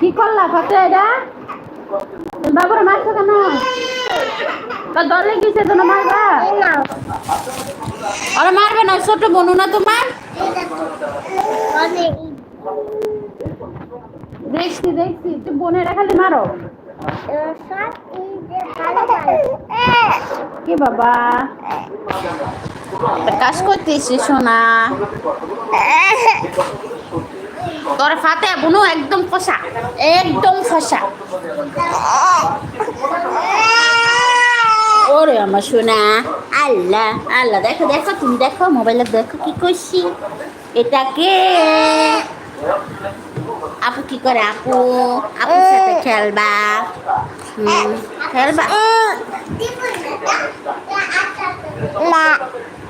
কি করলা ফাতে এটা? বাবুর মারছো কেন? তো দলে গেছে তো মারবা? আরে মারবে না ছোট বনু না তোমার? দেখছি দেখছি তুই বোনেরা খালি মারো। কি বাবা? কাজ করতেছি সোনা? তোর ফাতে বুনু একদম ফসা একদম ফসা। ওরে আমার সোনা, আল্লাহ আল্লাহ, দেখো দেখো, তুমি দেখো, মোবাইলে দেখো কি করছি। এটাকে আপু কি করে, আপু? আপুর সাথে খেলবা? হুম, খেলবা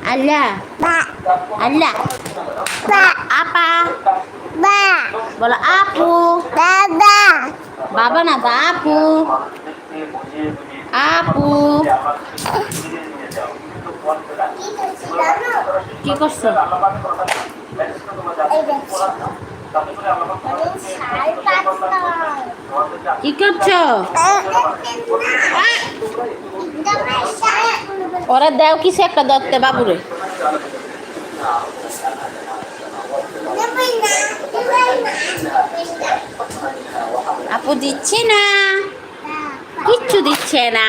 আল্লাহ আল্লাহ আপা বলো আপু বাবা না বাপু আপু কি করছ কি করছ ওরা দেও কিছু একটা দত্তে বাবুরে। আপু দিচ্ছে না? কিচ্ছু দিচ্ছে না।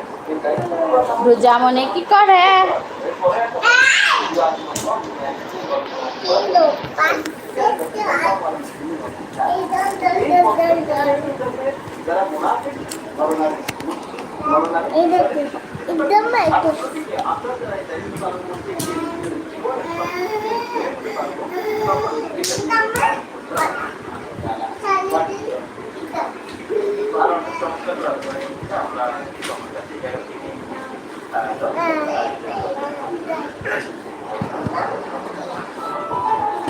রোজা মনে কি করে? Thank you.